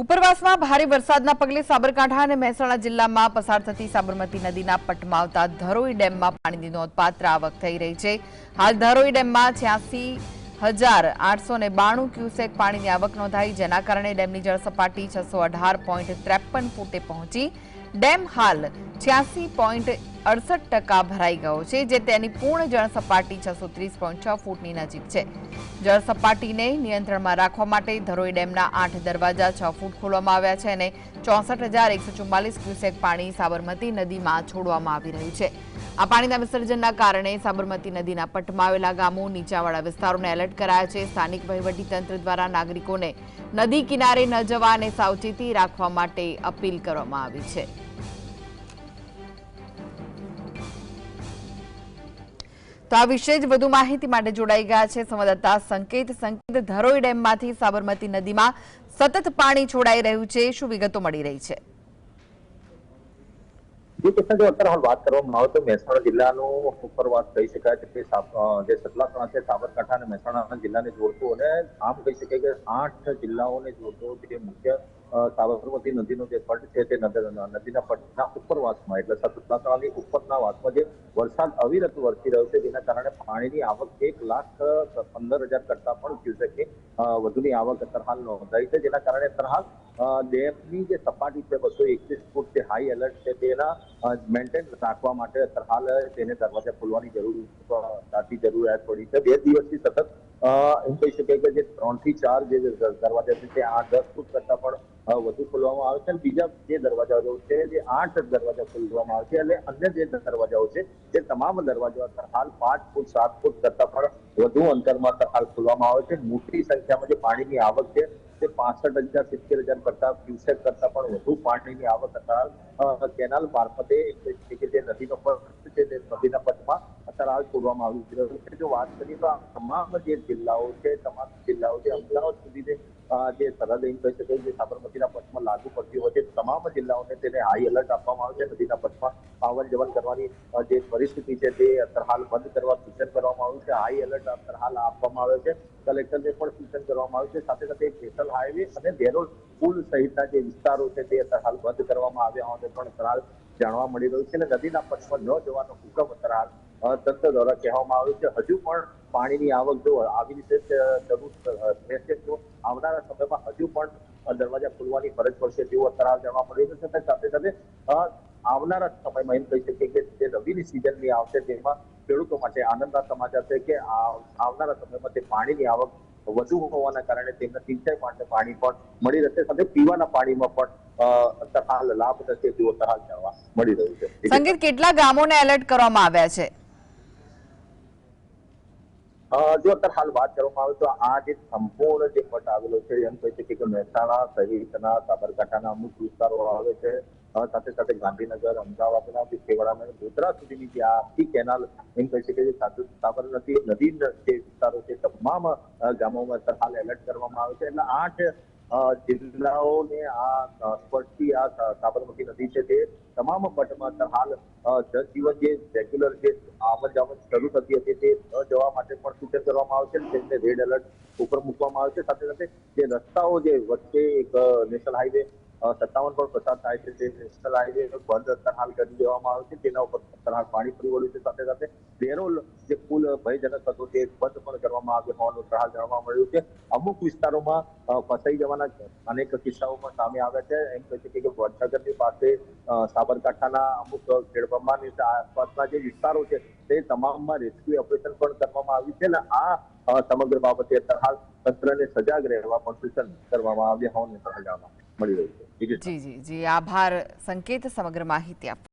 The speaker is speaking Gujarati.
ઉપરવાસમાં ભારે વરસાદના પગલે સાબરકાંઠા અને મહેસાણા જિલ્લામાં પસાર થતી સાબરમતી નદીના પટમાં આવતા ધરોઈ ડેમમાં પાણીની નોંધપાત્ર આવક થઈ રહી છે. હાલ ધરોઈ ડેમમાં છ્યાસી હજાર આઠસો બાણું ક્યુસેક પાણીની આવક નોંધાઈ, જેના કારણે ડેમની જળસપાટી છસો અઢાર પોઈન્ટ ત્રેપન ફૂટે પહોંચી. ડેમ હાલ છ્યાસી પોઈન્ટ અડસઠ ટકા ભરાઈ ગયો છે, જે તેની પૂર્ણ જળસપાટી છસો ત્રીસ પોઈન્ટ છ ફૂટની નજીક છે. જળસપાટીને નિયંત્રણમાં રાખવા માટે ધરોઈ ડેમના આઠ દરવાજા છ ફૂટ ખોલવામાં આવ્યા છે અને ચોસઠ હજાર એકસો ચુમ્માલીસ ક્યુસેક પાણી સાબરમતી નદીમાં છોડવામાં આવી રહ્યું છે. આ પાણીના વિસર્જનના કારણે સાબરમતી નદીના પટમાં આવેલા ગામો, નીચાવાળા વિસ્તારોને એલર્ટ કરાયા છે. સ્થાનિક વહીવટીતંત્ર દ્વારા નાગરિકોને નદી કિનારે ન જવા અને સાવચેતી રાખવા માટે અપીલ કરવામાં આવી છે. તો આ વિશે જ વધુ માહિતી માટે જોડાઈ ગયા છે સંવાદદાતા સંકેત. સંકેત ધરોઈ ડેમમાંથી સાબરમતી નદીમાં સતત પાણી છોડાઈ રહ્યું છે. શું વિગતો મળી રહી છે? કિસ્સા જો અત્યારે હાલ વાત કરવામાં આવે તો મહેસાણા જિલ્લાનું ઉપરવાસ કહી શકાય કે જે સતલાસણા છે સાબરકાંઠા અને મહેસાણા જિલ્લાને જોડતું અને આમ કહી શકાય કે આઠ જિલ્લાઓને જોડતો જે મુખ્ય સાબરમતી નદીનો જે પટ છે તે નદીના પટના ઉપરવાસમાં એટલે સતલાસણાની ઉપરના વાસમાં જે વરસાદ અવિરત વરસી રહ્યો છે, જેના કારણે પાણીની આવક એક લાખ પંદર હજાર કરતા પણ ક્યુસેકની વધુની આવક અત્યારે હાલ નોંધાઈ છે, જેના કારણે અત્યારે હાલ ડેમની જે સપાટી છે, બસો એકવીસ ફૂટ જે હાઈ એલર્ટ છે, તેના મેન્ટેન રાખવા માટે અત્યારે હાલ તેને દરવાજા ખોલવાની જરૂર સાચી જરૂરિયાત પડી છે. બે દિવસથી સતત એમ કહી શકાય કે જે ત્રણથી ચાર જે દરવાજા છે, તે આઠ દસ ફૂટ કરતા પણ વધુ ખોલવામાં આવે છે. અને બીજા જે દરવાજાઓ છે જે આઠ દરવાજા ખોલવામાં આવે છે. એટલે અન્ય જે દરવાજાઓ છે, તે તમામ અત્યારે હાલ પાંચ ફૂટ, સાત ફૂટ કરતા પણ વધુ અંતરમાં હાલ ખોલવામાં આવે છે. મોટી સંખ્યામાં જે પાણીની આવક છે તે પાસઠ હજાર, સિત્તેર હજાર કરતા ક્યુસેક કરતા પણ વધુ પાણીની આવક હતા. કેનાલ મારફતે કે જે નદીનો પટ છે તે નદીના પટમાં અત્યારે હાલ છોડવામાં આવી છે. જો વાત કરીએ તો તમામ જે જિલ્લાઓ છે તમામ જિલ્લાઓ જે અમદાવાદ સુધીને જે સરહદ એમ કહી શકાય જે સાબરમતીના પથમાં લાગુ પડતી હોય છે તમામ જિલ્લાઓને તેને હાઈ એલર્ટ આપવામાં આવે છે. નદીના પથમાં આવન જવન કરવાની જે પરિસ્થિતિ છે તે અત્યારે હાલ બંધ કરવા સૂચન કરવામાં આવ્યું છે. હાઈ એલર્ટ અત્યારે હાલ આપવામાં આવે છે. કલેક્ટરને પણ સૂચન કરવામાં આવ્યું છે. સાથે સાથે નેશનલ હાઈવે અને દેરોલ પુલ સહિતના જે વિસ્તારો છે તે અત્યારે હાલ બંધ કરવામાં આવ્યા હોવાને પણ અત્યારે જાણવા મળી રહ્યું છે. અને નદીના પથમાં ન જવાનો હુકમ અત્યારે હાલ અ, તંત્ર દ્વારા કહેવામાં આવ્યું છે, હજુ પણ પાણીની આવક જો આવી રીતે શરૂ રહેશે તો આવનારા સમયમાં હજુ પણ દરવાજા ખોલવાની ફરજ પડશે તેવો તરાવ જાણવા મળ્યો છે. સાથે સાથે આવનારા સમયમાં એમ કહી શકીએ કે જે રવિની સિઝનની આવશે તેમાં ખેડૂતો માટે આનંદના સમાચાર છે કે આવનારા સમયમાં તે પાણીની આવક વધુ હોવાના કારણે તેમને સિંચાઈ માટે પાણી પણ મળી રહેશે સાથે પીવાના પાણીમાં પણ લાભ થશે તેવો અત્યારે જાણવા મળી રહ્યું છે. સંગીત, કેટલા ગામોને એલર્ટ કરવામાં આવ્યા છે? જો અત્યારે વાત કરવામાં આવે તો આ જે સંપૂર્ણ જે પટ આવેલો છે એમ કહી શકીએ કે મહેસાણા સહિતના સાબરકાંઠાના અમુક વિસ્તારો આવે છે સાથે સાથે ગાંધીનગર અમદાવાદના જે છેવાડાના ગોધરા સુધીની જે આખી કેનાલ એમ કહી શકીએ કે સાબર- સાબરમતી નદી જે વિસ્તારો છે તમામ ગામોમાં હાલ એલર્ટ કરવામાં આવે છે. એટલે આઠ જિલ્લાઓને આ અ, સ્પર્શતી આ સાબરમતી નદી છે તે તમામ પટમાં હાલ જનજીવન જે રેગ્યુલર જે આવન જાવન શરૂ થતી હતી તે ન જવા માટે પણ સૂચન કરવામાં આવે છે તેમને રેડ એલર્ટ ઉપર મૂકવામાં આવે છે સાથે સાથે જે રસ્તાઓ જે વચ્ચે એક નેશનલ હાઈવે સત્તાવન પણ પસાર થાય છે. તે નેશનલ હાઈવે બંધ અત્યારે કરી દેવામાં આવ્યો છે. તેના ઉપર અત્યારે પાણી ફરી વળ્યું છે. સાથે સાથે બેરોલ જે પુલ ભયજનક હતો તે બંધ પણ કરવામાં આવ્યો હોવાનું હાલ જાણવા મળ્યું છે. અમુક વિસ્તારોમાં ફસાઈ જવાના અનેક કિસ્સાઓ પણ સામે આવ્યા છે. એમ કહી શકીએ કે વડનગરની પાસે સાબરકાંઠાના અમુક ખેડબ્રહ્માની આસપાસના જે વિસ્તારો છે તે તમામમાં રેસ્ક્યુ ઓપરેશન પણ કરવામાં આવ્યું છે અને આ સમગ્ર બાબતે હાલ તંત્રને સજાગ રહેવા પણ સૂચન કરવામાં આવ્યા હોવાનું જાણવા મળી રહ્યું છે. જી જી જી. આભાર. સંકેત સમગ્ર માહિતી આપવા.